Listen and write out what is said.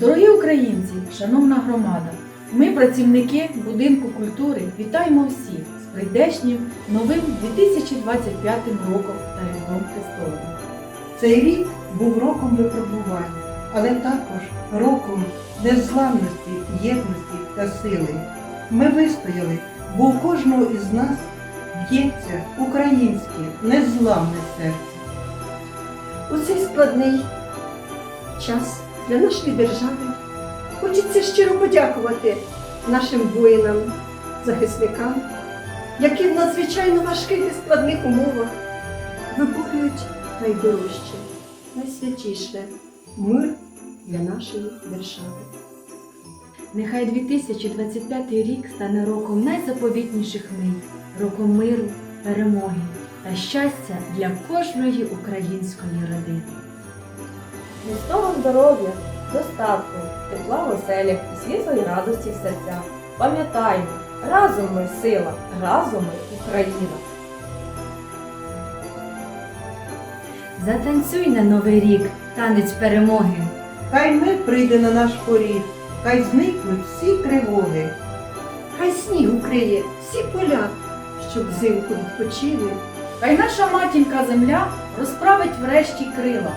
Дорогі українці, шановна громада, ми, працівники будинку культури, вітаємо всіх з прийдешнім новим 2025 роком та Різдвом Христовим. Цей рік був роком випробувань, але також роком незламності, єдності та сили. Ми вистояли, бо у кожного із нас б'ється українське незламне серце. У цей складний час для нашої держави хочеться щиро подякувати нашим воїнам, захисникам, які в надзвичайно важких і складних умовах виборюють найдорожче, найсвятіше мир для нашої держави. Нехай 2025 рік стане роком найзаповітніших мрій, роком миру, перемоги та щастя для кожної української родини. Міцного здоров'я, достатку, тепла в оселях світлої радості в серцях. Пам'ятаймо, разом ми сила, разом ми Україна. Затанцюй на новий рік, танець перемоги. Хай мир прийде на наш поріг, хай зникнуть всі тривоги. Хай сніг укриє всі поля, щоб взимку відпочили Хай наша матінка земля розправить врешті крила,